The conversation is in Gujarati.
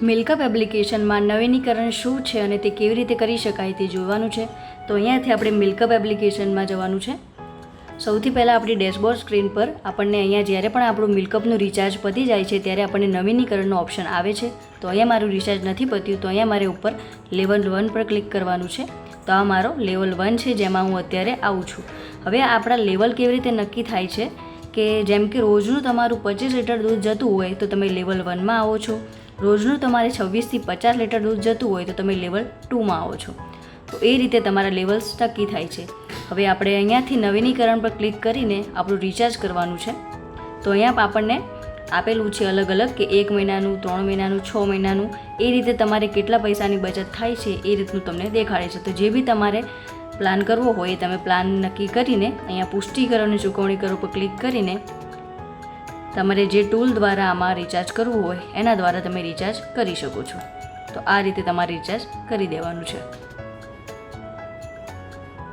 મિલ્કઅપ એપ્લિકેશનમાં નવીનીકરણ શું છે અને તે કેવી રીતે કરી શકાય તે જોવાનું છે? તો અહીંયાથી આપણે મિલ્કઅપ એપ્લિકેશનમાં જવાનું છે. સૌથી પહેલાં આપણી ડેશબોર્ડ સ્ક્રીન પર આપણને અહીંયા જ્યારે પણ આપણું મિલ્કઅપનું રિચાર્જ પતી જાય છે ત્યારે આપણને નવીનીકરણનો ઓપ્શન આવે છે. તો અહીંયા મારું રિચાર્જ નથી પત્યું, તો અહીંયા મારે ઉપર લેવલ વન પર ક્લિક કરવાનું છે. તો આ મારો લેવલ વન છે, જેમાં હું અત્યારે આવું છું. હવે આપણા લેવલ કેવી રીતે નક્કી થાય છે કે જેમ કે રોજનું તમારું પચીસ લીટર દૂધ જતું હોય તો તમે લેવલ વનમાં આવો છો. રોજનું તમારે છવ્વીસથી પચાસ લીટર દૂધ જતું હોય તો તમે લેવલ ટુમાં આવો છો. તો એ રીતે તમારા લેવલ્સ નક્કી થાય છે. હવે આપણે અહીંયાથી નવીનીકરણ પર ક્લિક કરીને આપણું રિચાર્જ કરવાનું છે. તો અહીંયા આપણને આપેલું છે અલગ અલગ કે એક મહિનાનું, ત્રણ મહિનાનું, છ મહિનાનું. એ રીતે તમારે કેટલા પૈસાની બચત થાય છે એ રીતનું તમને દેખાડે છે. તો જે બી તમારે પ્લાન કરવો હોય તમે પ્લાન નક્કી કરીને અહીંયા પુષ્ટિકરણની ચૂકવણી કરો પર ક્લિક કરીને તમારે જે ટૂલ દ્વારા આમાં રિચાર્જ કરવું હોય, એના દ્વારા તમે રિચાર્જ કરી શકો છો. તો આ રીતે તમારે રિચાર્જ કરી દેવાનું છે.